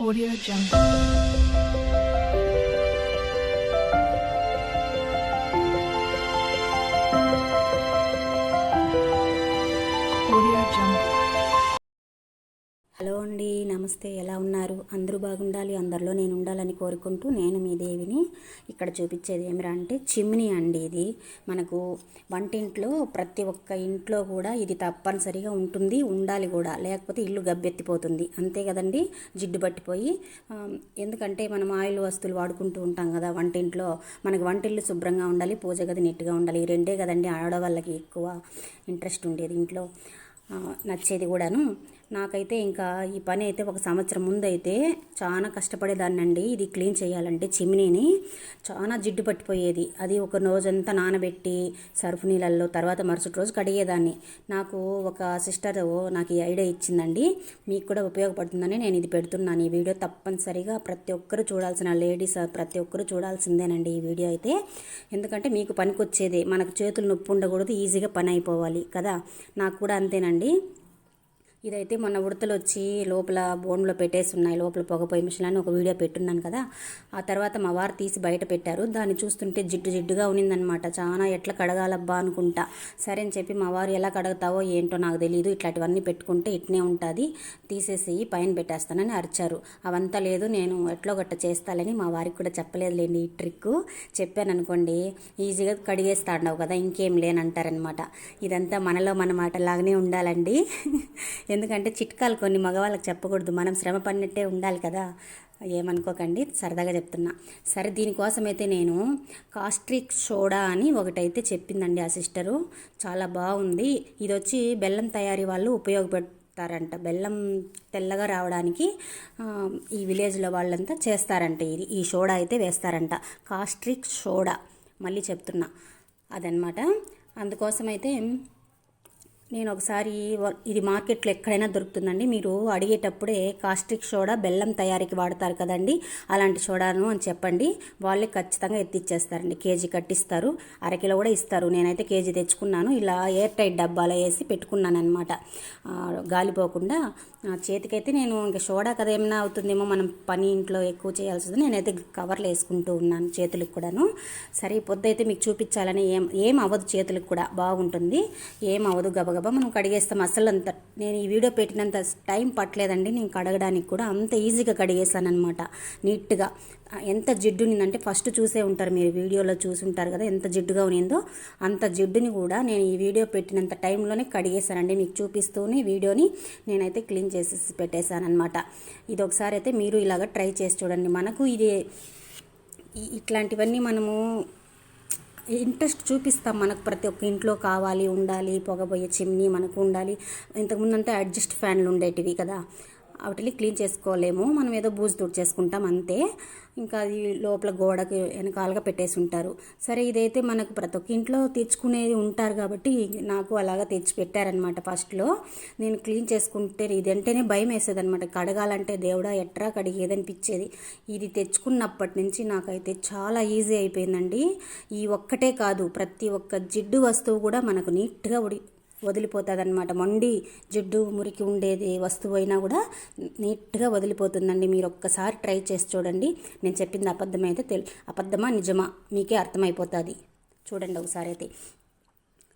Audio Jungle. నమస్తే ఎలా ఉన్నారు? అందరూ బాగుండాలి అందరిలో నేను ఉండాలని కోరుకుంటూ నేను మీ దేవిని ఇక్కడ చూపించేది ఏమిరా అంటే చిమ్నీ అండి ఇది. మనకు వంటింట్లో ప్రతి ఒక్క ఇంట్లో కూడా ఇది తప్పనిసరిగా ఉంటుంది ఉండాలి కూడా. లేకపోతే ఇల్లు గబ్బెత్తిపోతుంది. అంతే కదండి? జిడ్డు పట్టిపోయి ఎందుకంటే మనం ఆయిల్ వస్తువులు వాడుకుంటూ ఉంటాం కదా వంటింట్లో. మనకు వంటిల్లు శుభ్రంగా ఉండాలి పూజ గది నీట్గా ఉండాలి. ఈ రెండే కదండి ఆడవాళ్ళకి ఎక్కువ ఇంట్రెస్ట్ ఉండేది ఇంట్లో. నచ్చేది కూడాను. నాకైతే ఇంకా ఈ పని అయితే ఒక సంవత్సరం ముందు అయితే చాలా కష్టపడేదాన్నండి. ఇది క్లీన్ చేయాలంటే చిమ్నీని. చాలా జిడ్డు పట్టిపోయేది. అది ఒక రోజంతా నానబెట్టి సర్ఫ్ నీళ్ళల్లో తర్వాత మరుసటి రోజు కడిగేదాన్ని. నాకు ఒక సిస్టర్ నాకు ఈ ఐడియా ఇచ్చిందండి. మీకు కూడా ఉపయోగపడుతుందని నేను ఇది పెడుతున్నాను. ఈ వీడియో తప్పనిసరిగా ప్రతి ఒక్కరు చూడాల్సిన లేడీస్ ప్రతి ఒక్కరు చూడాల్సిందేనండి ఈ వీడియో అయితే. ఎందుకంటే మీకు పనికొచ్చేదే. మనకు చేతులు నొప్పి ఉండకూడదు ఈజీగా పని అయిపోవాలి కదా. నాకు కూడా అంతేనండి. ఇదైతే మొన్న ఉడతలు వచ్చి లోపల బోన్లో పెట్టేసి ఉన్నాయి. లోపల పొగపోయి మిషన్ అని ఒక వీడియో పెట్టున్నాను కదా. ఆ తర్వాత మా వారు తీసి బయట పెట్టారు. దాన్ని చూస్తుంటే జిడ్డు జిడ్డుగా ఉన్నిందనమాట చాలా ఎట్లా కడగాలబ్బా అనుకుంటా. సరే అని చెప్పి మా వారు ఎలా కడగతావో ఏంటో నాకు తెలియదు ఇట్లాంటివన్నీ పెట్టుకుంటే ఇట్నే ఉంటుంది. తీసేసి పైన పెట్టేస్తానని అరిచారు. అవంతా లేదు నేను ఎట్లో గట్ట చేస్తాలని మా వారికి కూడా చెప్పలేదులేండి ఈ ట్రిక్. చెప్పాను అనుకోండి ఈజీగా కడిగేస్తాడు కదా ఇంకేం లేనంటారనమాట ఇదంతా మనలో మన మాటలాగానే ఉండాలండి. ఎందుకంటే చిట్కాలు కొన్ని మగవాళ్ళకి చెప్పకూడదు. మనం శ్రమ పడినట్టే ఉండాలి కదా. ఏమనుకోకండి. సరదాగా చెప్తున్నా. సరే దీనికోసమైతే నేను కాస్ట్రిక్ సోడా అని ఒకటైతే చెప్పిందండి ఆ సిస్టరు. చాలా బాగుంది. ఇది వచ్చి బెల్లం తయారీ వాళ్ళు ఉపయోగపడతారంట. బెల్లం తెల్లగా రావడానికి ఈ విలేజ్లో వాళ్ళంతా చేస్తారంట. ఇది ఈ సోడా అయితే వేస్తారంట. Caustic soda. మళ్ళీ చెప్తున్నా. అదనమాట అందుకోసమైతే నేను ఒకసారి ఇది మార్కెట్లో ఎక్కడైనా దొరుకుతుందండి. మీరు అడిగేటప్పుడే కాస్టిక్ సోడా బెల్లం తయారీకి వాడతారు కదండి. అలాంటి సోడాను అని చెప్పండి. వాళ్ళే ఖచ్చితంగా ఎత్తిచ్చేస్తారండి. కేజీ కట్టిస్తారు. అరకిలో కూడా ఇస్తారు. నేనైతే కేజీ తెచ్చుకున్నాను. ఇలా ఎయిర్ టైట్ డబ్బాలో వేసి పెట్టుకున్నాను గాలిపోకుండా. ఆ, చేతికైతే నేను ఇంకా సోడా కదా ఏమైనా అవుతుందేమో మనం పని ఇంట్లో ఎక్కువ చేయాల్సి వస్తుంది నేనైతే కవర్లు వేసుకుంటూ ఉన్నాను చేతులకు కూడాను. సరే పొద్దు అయితే మీకు చూపించాలని ఏం ఏం అవ్వదు చేతులకు కూడా. బాగుంటుంది. ఏం అవ్వదు గబగబ మనం కడిగేస్తాం. అసలు అంత నేను ఈ వీడియో పెట్టినంత టైం పట్టలేదండి. నేను కడగడానికి కూడా అంత ఈజీగా కడిగేస్తాను అనమాట నీట్గా. ఎంత జిడ్డు ఉన్నిందంటే ఫస్ట్ చూసే ఉంటారు మీరు. వీడియోలో చూసి ఉంటారు కదా ఎంత జిడ్డుగా ఉన్నిందో అంత జిడ్డుని కూడా నేను ఈ వీడియో పెట్టినంత టైంలోనే కడిగేశానండి. మీకు చూపిస్తూనే వీడియోని నేనైతే క్లీన్ చేసి పెట్టేశానమాట ఇది ఒకసారి అయితే మీరు ఇలాగ ట్రై చేసి చూడండి. మనకు ఇది ఇట్లాంటివన్నీ మనము ఇంట్రెస్ట్ చూపిస్తాం మనకు ప్రతి ఒక్క ఇంట్లో కావాలి ఉండాలి పొగబోయే చిమ్నీ మనకు ఉండాలి. ఇంతకుముందు అంతా అడ్జస్ట్ ఫ్యాన్లు ఉండేటివి కదా. వాటిని క్లీన్ చేసుకోలేము. మనం ఏదో బూజు తుడి చేసుకుంటాం అంతే. ఇంకా అది లోపల గోడకి వెనకాలగా పెట్టేసి ఉంటారు. సరే ఇదైతే మనకు ప్రతి ఒక్క ఇంట్లో తెచ్చుకునేది ఉంటారు కాబట్టి నాకు అలాగా తెచ్చి పెట్టారనమాట ఫస్ట్లో నేను క్లీన్ చేసుకుంటే ఇది భయం వేసేది అనమాట కడగాలంటే దేవుడా ఎట్రా కడిగేదనిపించేది ఇది తెచ్చుకున్నప్పటి నుంచి నాకైతే చాలా ఈజీ అయిపోయిందండి. ఈ ఒక్కటే కాదు ప్రతి ఒక్క జిడ్డు వస్తువు కూడా మనకు నీట్గా ఉడి వదిలిపోతుందన్నమాట. మొండి జిడ్డు మురికి ఉండేది వస్తువు అయినా కూడా నీట్గా వదిలిపోతుందండి. మీరు ఒక్కసారి ట్రై చేసి చూడండి. నేను చెప్పింది అబద్ధమైతే తెలి అబద్ధమా నిజమా? మీకే అర్థమైపోతుంది. చూడండి ఒకసారి అయితే.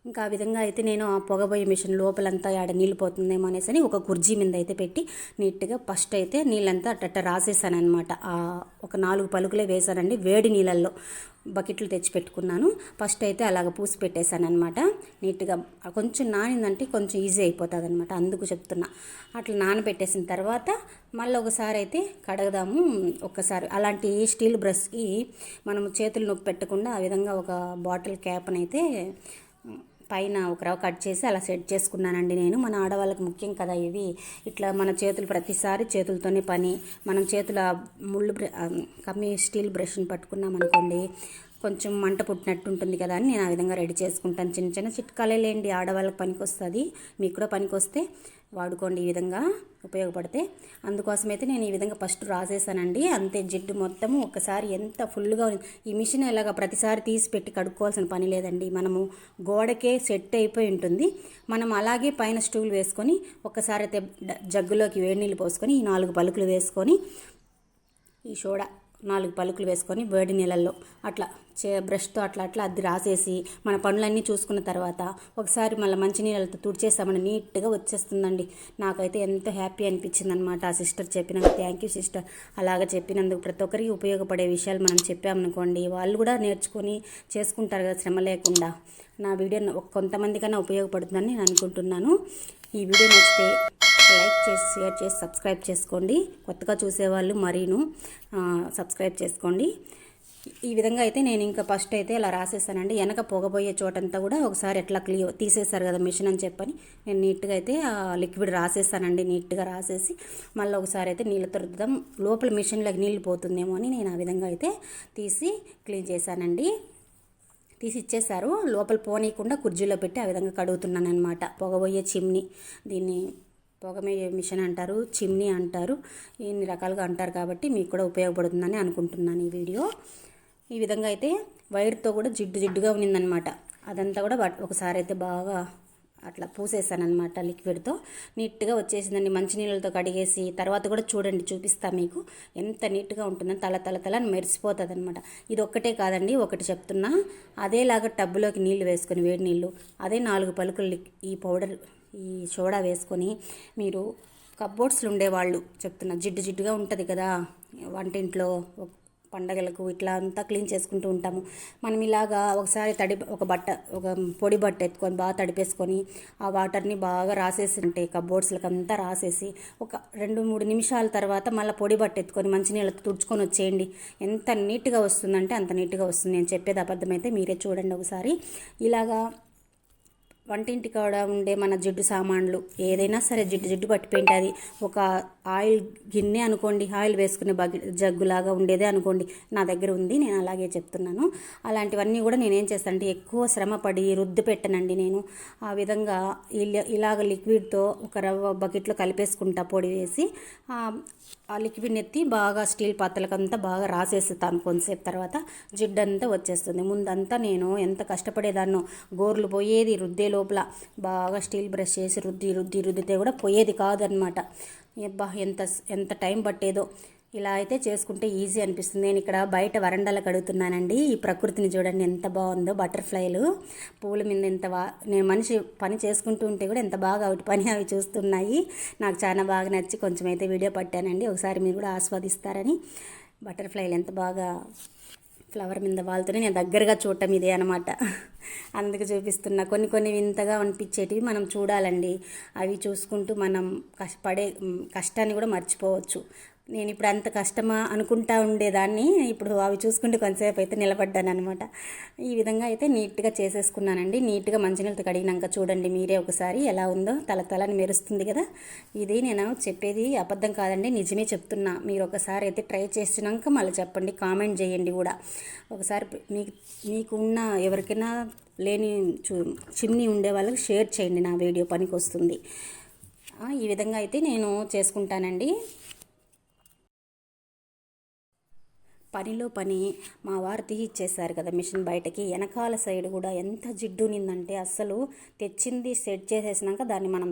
ఇంకా ఆ విధంగా అయితే నేను ఆ పొగబోయే మిషన్ లోపలంతా ఆడ నీళ్ళు పోతుందేమో అనేసి అని ఒక కుర్జీ మీద అయితే పెట్టి నీట్గా ఫస్ట్ అయితే నీళ్ళంతా అట్ట రాసేసాను అనమాట ఒక నాలుగు పలుకులే వేసానండి వేడి నీళ్ళల్లో బకెట్లు తెచ్చి పెట్టుకున్నాను. ఫస్ట్ అయితే అలాగ పూసి పెట్టేశాను అనమాట నీట్గా కొంచెం నానిందంటే కొంచెం ఈజీ అయిపోతుంది అనమాట అందుకు చెప్తున్నా. అట్లా నానబెట్టేసిన తర్వాత మళ్ళీ ఒకసారి అయితే కడగదాము ఒక్కసారి. అలాంటి స్టీల్ బ్రష్కి మనం చేతులు నొప్పి పెట్టకుండా ఆ విధంగా ఒక బాటిల్ క్యాప్ని అయితే పైన ఒక రవ్వ కట్ చేసి అలా సెట్ చేసుకున్నానండి నేను. మన ఆడవాళ్ళకి ముఖ్యం కదా ఇవి. ఇట్లా మన చేతులు ప్రతిసారి చేతులతోనే పని. మనం చేతుల ముళ్ళు కమ్మి స్టీల్ బ్రష్ని పట్టుకున్నాం అనుకోండి కొంచెం మంట పుట్టినట్టు ఉంటుంది కదా అని నేను ఆ విధంగా రెడీ చేసుకుంటాను. చిన్న చిన్న చిట్కాలే లేండి ఆడవాళ్ళకి పనికి వస్తుంది మీకు కూడా పనికి వస్తే వాడుకోండి ఈ విధంగా ఉపయోగపడితే. అందుకోసమైతే నేను ఈ విధంగా ఫస్ట్ రాసేసానండి. అంతే జిడ్డు మొత్తము ఒకసారి ఎంత ఫుల్గా ఈ మిషన్ ఇలాగ ప్రతిసారి తీసి పెట్టి కడుక్కోవాల్సిన పని లేదండి. మనము గోడకే సెట్ అయిపోయి ఉంటుంది. మనం అలాగే పైన స్టూల్ వేసుకొని ఒకసారి అయితే జగ్గులోకి వేడి నీళ్ళు పోసుకొని ఈ నాలుగు పలుకులు వేసుకొని ఈ సోడా నాలుగు పలుకులు వేసుకొని వేడి నీళ్ళల్లో అట్లా చే బ్రష్తో అట్లా అట్లా అది రాసేసి మన పనులన్నీ చూసుకున్న తర్వాత ఒకసారి మళ్ళీ మంచి నీళ్ళతో తుడిచేస్తామని నీట్గా వచ్చేస్తుందండి. నాకైతే ఎంతో హ్యాపీ అనిపించింది అనమాట ఆ సిస్టర్ చెప్పినందుకు థ్యాంక్ యూ సిస్టర్ అలాగ చెప్పినందుకు ప్రతి ఒక్కరికి ఉపయోగపడే విషయాలు మనం చెప్పామనుకోండి వాళ్ళు కూడా నేర్చుకొని చేసుకుంటారు కదా శ్రమ లేకుండా. నా వీడియో కొంతమందికైనా ఉపయోగపడుతుందని నేను అనుకుంటున్నాను. ఈ వీడియో నచ్చితే లైక్ చేసి షేర్ చేసి సబ్స్క్రైబ్ చేసుకోండి. కొత్తగా చూసేవాళ్ళు మరీను సబ్స్క్రైబ్ చేసుకోండి. ఈ విధంగా అయితే నేను ఇంకా ఫస్ట్ అయితే ఇలా రాసేసానండి. వెనక పొగబోయే చోటంతా కూడా ఒకసారి ఎట్లా క్లియర్ తీసేశారు కదా మిషన్ అని చెప్పని నేను నీట్గా అయితే లిక్విడ్ రాసేసానండి. నీట్గా రాసేసి మళ్ళీ ఒకసారి అయితే నీళ్ళతో రుద్దాం లోపల మిషన్లోకి నీళ్ళు పోతుందేమో అని నేను ఆ విధంగా అయితే తీసి క్లీన్ చేశానండి. తీసి ఇచ్చేశారు. లోపల పోనీయకుండా కుర్జీలో పెట్టి ఆ విధంగా కడుగుతున్నాను అనమాట పొగబోయే చిమ్ని. దీన్ని పొగమే మిషన్ అంటారు చిమ్నీ అంటారు ఇన్ని రకాలుగా అంటారు కాబట్టి మీకు కూడా ఉపయోగపడుతుందని అనుకుంటున్నాను ఈ వీడియో. ఈ విధంగా అయితే వైర్తో కూడా జిడ్డు జిడ్డుగా ఉన్నిందనమాట. అదంతా కూడా బట్- ఒకసారి అయితే బాగా అట్లా పూసేసానమాట లిక్విడ్తో. నీట్గా వచ్చేసిందండి మంచినీళ్ళతో కడిగేసి తర్వాత కూడా చూడండి చూపిస్తా మీకు. ఎంత నీట్గా ఉంటుందని తల తల తల మెరిసిపోతుంది అనమాట ఇది ఒక్కటే కాదండి ఒకటి చెప్తున్నా. అదేలాగా టబ్బులోకి నీళ్ళు వేసుకొని వేడి నీళ్ళు అదే నాలుగు పలుకులు లిక్- ఈ పౌడర్ ఈ సోడా వేసుకొని మీరు కప్బోర్డ్స్లో ఉండేవాళ్ళు చెప్తున్నా జిడ్డు జిడ్డుగా ఉంటుంది కదా వంటింట్లో పండగలకు ఇట్లా అంతా క్లీన్ చేసుకుంటూ ఉంటాము. మనం ఇలాగా ఒకసారి తడి ఒక బట్ట ఒక పొడి బట్ట ఎత్తుకొని బాగా తడిపేసుకొని ఆ వాటర్ని బాగా రాసేసి ఉంటే కబోర్డ్స్లకు అంతా రాసేసి ఒక రెండు మూడు నిమిషాల తర్వాత మళ్ళీ పొడి బట్ట ఎత్తుకొని మంచినీళ్ళతో తుడుచుకొని వచ్చేయండి. ఎంత నీట్గా వస్తుందంటే అంత నీట్గా వస్తుంది. నేను చెప్పేది అబద్ధమైతే మీరే చూడండి ఒకసారి. ఇలాగా వంటింటి కాడ ఉండే మన జిడ్డు సామాన్లు ఏదైనా సరే జిడ్డు జిడ్డు పట్టిపోయింటుంది. ఒక ఆయిల్ గిన్నె అనుకోండి ఆయిల్ వేసుకునే బగ్ జగ్గులాగా ఉండేదే అనుకోండి నా దగ్గర ఉంది నేను అలాగే చెప్తున్నాను. అలాంటివన్నీ కూడా నేనేం చేస్తానంటే ఎక్కువ శ్రమ పడి రుద్దు పెట్టనండి నేను. ఆ విధంగా ఇలా- ఇలాగ లిక్విడ్తో ఒక రవ్వ బకెట్లో కలిపేసుకుంటా పొడి వేసి ఆ లిక్విడ్ లిక్విడ్ని ఎత్తి బాగా స్టీల్ పాత్రలకంతా బాగా రాసేస్తాను కొంతసేపు తర్వాత. జిడ్డంతా వచ్చేస్తుంది. ముందంతా నేను ఎంత కష్టపడేదాన్నో గోర్లు పోయేది రుద్దే లోపల. బాగా స్టీల్ బ్రష్ చేసి రుద్ది రుద్ది రుద్దితే కూడా పోయేది కాదనమాట అబ్బా ఎంత ఎంత టైం పట్టేదో. ఇలా అయితే చేసుకుంటే ఈజీ అనిపిస్తుంది. నేను ఇక్కడ బయట వరండాలో కడుగుతున్నానండి. ఈ ప్రకృతిని చూడండి ఎంత బాగుందో బటర్ఫ్లైలు. పూల మీద ఎంత బా నేను మనిషి పని చేసుకుంటూ ఉంటే కూడా ఎంత బాగా ఒకటి పని అవి చూస్తున్నాయి. నాకు చాలా బాగా నచ్చి కొంచెం అయితే వీడియో పట్టానండి. ఒకసారి మీరు కూడా ఆస్వాదిస్తారని. బటర్ఫ్లైలు ఎంత బాగా ఫ్లవర్ మీద వాళ్ళతోనే నేను దగ్గరగా చూడటం ఇదే అనమాట అందుకు చూపిస్తున్నా. కొన్ని కొన్ని వింతగా అనిపించేటివి మనం చూడాలండి. అవి చూసుకుంటూ మనం కష్టపడే కష్టాన్ని కూడా మర్చిపోవచ్చు. నేను ఇప్పుడు అంత కష్టమా అనుకుంటా ఉండేదాన్ని. ఇప్పుడు అవి చూసుకుంటే కొంతసేపు అయితే నిలబడ్డాను అనమాట ఈ విధంగా అయితే నీట్గా చేసేసుకున్నానండి. నీట్గా మంచినీళ్ళతో కడిగినాక చూడండి మీరే ఒకసారి ఎలా ఉందో. తల తలని మెరుస్తుంది కదా. ఇది నేను చెప్పేది అబద్ధం కాదండి నిజమే చెప్తున్నా. మీరు ఒకసారి అయితే ట్రై చేసినాక మళ్ళీ చెప్పండి కామెంట్ చేయండి కూడా. ఒకసారి మీకు మీకు ఉన్న ఎవరికైనా లేని చూ చిమ్నీ ఉండే వాళ్ళకి షేర్ చేయండి నా వీడియో పనికి వస్తుంది. ఈ విధంగా అయితే నేను చేసుకుంటానండి. పనిలో పని మా వారు తీసి ఇచ్చేసారు కదా మిషన్ బయటకి. వెనకాల సైడ్ కూడా ఎంత జిడ్డు నిందంటే అస్సలు తెచ్చింది సెట్ చేసేసినాక దాన్ని మనం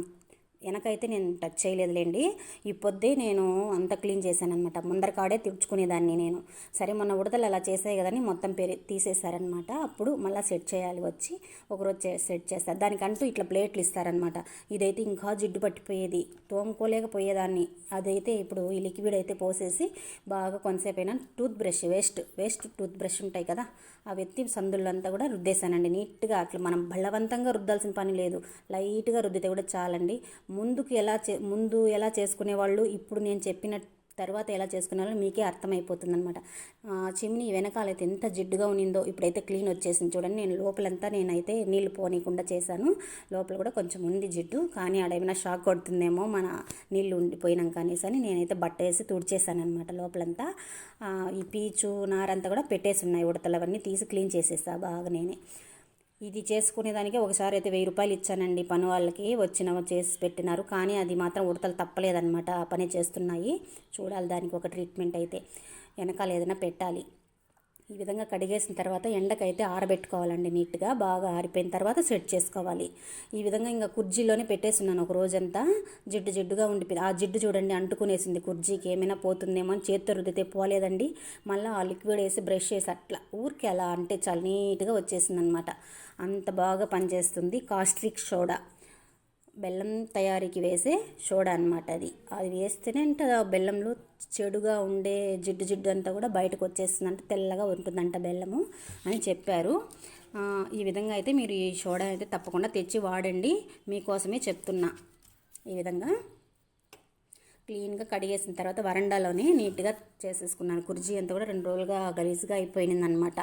వెనకైతే నేను టచ్ చేయలేదులేండి. ఈ పొద్దే నేను అంత క్లీన్ చేశాను అనమాట కాడే తుడుచుకునేదాన్ని నేను. సరే మొన్న ఉడతలు అలా చేసాయి కదని మొత్తం పెరి తీసేశారనమాట అప్పుడు మళ్ళీ సెట్ చేయాలి వచ్చి ఒకరోజు సెట్ చేస్తారు దానికంటూ ఇట్లా ప్లేట్లు ఇస్తారనమాట ఇదైతే ఇంకా జిడ్డు పట్టిపోయేది. తోముకోలేకపోయేదాన్ని. అదైతే ఇప్పుడు ఈ లిక్విడ్ అయితే పోసేసి బాగా కొంతసేపు అయినా tooth brush waste waste tooth brush ఉంటాయి కదా ఆ వ్యక్తి సందులంతా కూడా రుద్దేశానండి. నీట్గా అట్లా మనం బలవంతంగా రుద్దాల్సిన పని లేదు. లైట్గా రుద్దితే కూడా చాలండి. ముందుకు ఎలా చే ముందు ఎలా చేసుకునే వాళ్ళు ఇప్పుడు నేను చెప్పిన తర్వాత ఎలా చేసుకునే మీకే అర్థమైపోతుంది అనమాట చిమ్ని వెనకాలైతే ఎంత జిడ్డుగా ఉన్నిందో ఇప్పుడైతే క్లీన్ వచ్చేసింది చూడండి. నేను లోపలంతా నేనైతే నీళ్ళు పోనీయకుండా చేశాను. లోపల కూడా కొంచెం ఉంది జిడ్డు కానీ ఆడేమైనా షాక్ కొడుతుందేమో మన నీళ్ళు ఉండిపోయినాక అనేసి అని నేనైతే బట్ట వేసి తుడిచేసాను అనమాట లోపలంతా ఈ పీచు నారంతా కూడా పెట్టేసి ఉన్నాయి ఉడతలు అవన్నీ తీసి క్లీన్ చేసేసా బాగా నేనే. ఇది చేసుకునేదానికి ఒకసారి అయితే వెయ్యి రూపాయలు ఇచ్చానండి. పని వాళ్ళకి వచ్చిన చేసి పెట్టినారు. కానీ అది మాత్రం ఉడతలు తప్పలేదన్నమాట. ఆ పని చేస్తున్నాయి. చూడాలి దానికి ఒక ట్రీట్మెంట్ అయితే. వెనకాల ఏదైనా పెట్టాలి. ఈ విధంగా కడిగేసిన తర్వాత ఎండకైతే ఆరబెట్టుకోవాలండి నీట్గా. బాగా ఆరిపోయిన తర్వాత సెట్ చేసుకోవాలి. ఈ విధంగా ఇంకా కుర్జీలోనే పెట్టేస్తున్నాను ఒక రోజంతా. జిడ్డు జిడ్డుగా ఉండిపోయింది. ఆ జిడ్డు చూడండి అంటుకునేసింది కుర్జీకి ఏమైనా పోతుందేమో అని చేత్తో రుద్దితే పోలేదండి. మళ్ళీ ఆ లిక్విడ్ వేసి బ్రష్ చేసి అట్లా ఊరికి అలా అంటే చాలా నీట్గా వచ్చేసింది అనమాట అంత బాగా పనిచేస్తుంది కాస్ట్రిక్ సోడా. బెల్లం తయారీకి వేసే సోడా అనమాట అది. అది వేస్తేనే అంటే ఆ బెల్లంలో చెడుగా ఉండే జిడ్డు జిడ్డు అంతా కూడా బయటకు వచ్చేస్తుందంట తెల్లగా ఉంటుందంట బెల్లము అని చెప్పారు. ఈ విధంగా అయితే మీరు ఈ సోడా అయితే తప్పకుండా తెచ్చి వాడండి. మీకోసమే చెప్తున్నా. ఈ విధంగా క్లీన్గా కడిగేసిన తర్వాత వరండాలోనే నీట్గా చేసేసుకున్నాను. కుర్జీ అంతా కూడా రెండు రోజులుగా గలీజ్గా అయిపోయింది అనమాట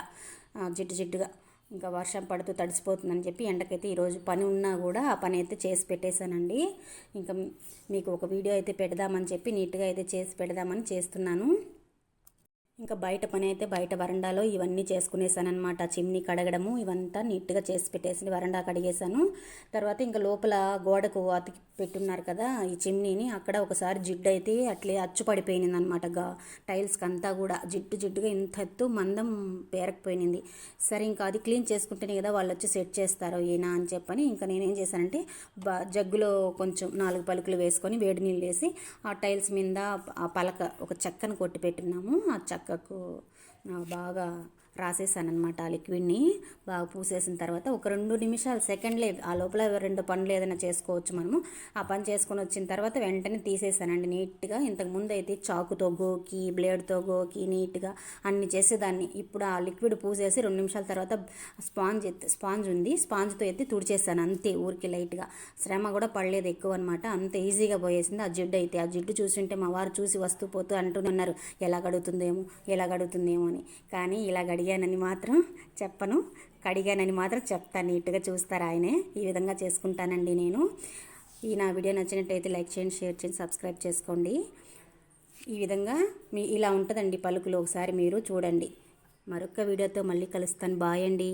జిడ్డు జిడ్డుగా. ఇంకా వర్షం పడుతూ తడిసిపోతుందని చెప్పి ఎండకైతే ఈరోజు పని ఉన్నా కూడా ఆ పని అయితే చేసి పెట్టేశానండి. ఇంకా మీకు ఒక వీడియో అయితే పెడదామని చెప్పి నీట్గా అయితే చేసి పెడదామని చేస్తున్నాను. ఇంకా బయట పని అయితే బయట వరండాలో ఇవన్నీ అనమాట చిమ్ని కడగడము ఇవంతా నీట్గా చేసి పెట్టేసి వరండా కడిగేశాను. తర్వాత ఇంకా లోపల గోడకు అతికి పెట్టున్నారు కదా ఈ చిమ్నీని అక్కడ ఒకసారి జిడ్డు అయితే అట్లే అచ్చు పడిపోయింది అనమాట గా టైల్స్కి అంతా కూడా. జిడ్డు జిడ్డుగా ఇంత ఎత్తు మందం పేరకపోయింది సరే ఇంకా అది క్లీన్ చేసుకుంటేనే కదా వాళ్ళు వచ్చి సెట్ చేస్తారు ఈయన అని చెప్పని ఇంకా నేనేం చేశానంటే బా జగ్గులో కొంచెం నాలుగు పలుకులు వేసుకొని వేడి నీళ్ళు వేసి ఆ టైల్స్ మీద ఆ పలక ఒక చెక్కను కొట్టి పెట్టినాము ఆ చెక్క అక్కకు బాగా రాసేసాను అనమాట ఆ లిక్విడ్ని. బాగా పూసేసిన తర్వాత ఒక రెండు నిమిషాలు సెకండ్ లేదు ఆ లోపల రెండు పనులు ఏదైనా చేసుకోవచ్చు మనము. ఆ పని చేసుకొని వచ్చిన తర్వాత వెంటనే తీసేసానండి నీట్గా. ఇంతకు ముందు అయితే చాకుతో గోకి బ్లేడ్తో గోకి నీట్గా అన్ని చేసేదాన్ని. ఇప్పుడు ఆ లిక్విడ్ పూసేసి రెండు నిమిషాల తర్వాత స్పాంజ్ ఎత్తి స్పాంజ్ ఉంది. స్పాంజ్తో ఎత్తి తుడిచేసాను అంతే ఊరికి లైట్గా. శ్రమ కూడా పడలేదు ఎక్కువ అనమాట అంత ఈజీగా పోయేసింది. ఆ జిడ్డు అయితే ఆ జిడ్డు చూసింటే మా వారు చూసి వస్తూ పోతూ అంటూనే ఉన్నారు. ఎలా గడుగుతుందేమో ఎలా గడుగుతుందేమో అని. కానీ ఇలా కడిగానని మాత్రం చెప్పను. కడిగానని మాత్రం చెప్తాను నీట్గా చూస్తారు ఆయనే. ఈ విధంగా చేసుకుంటానండి నేను. ఈ నా వీడియో నచ్చినట్టయితే లైక్ చేయండి షేర్ చేయండి సబ్స్క్రైబ్ చేసుకోండి. ఈ విధంగా మీ ఇలా ఉంటుందండి పలుకులు ఒకసారి మీరు చూడండి. మరొక వీడియోతో మళ్ళీ కలుస్తాను. బాయ్ అండి.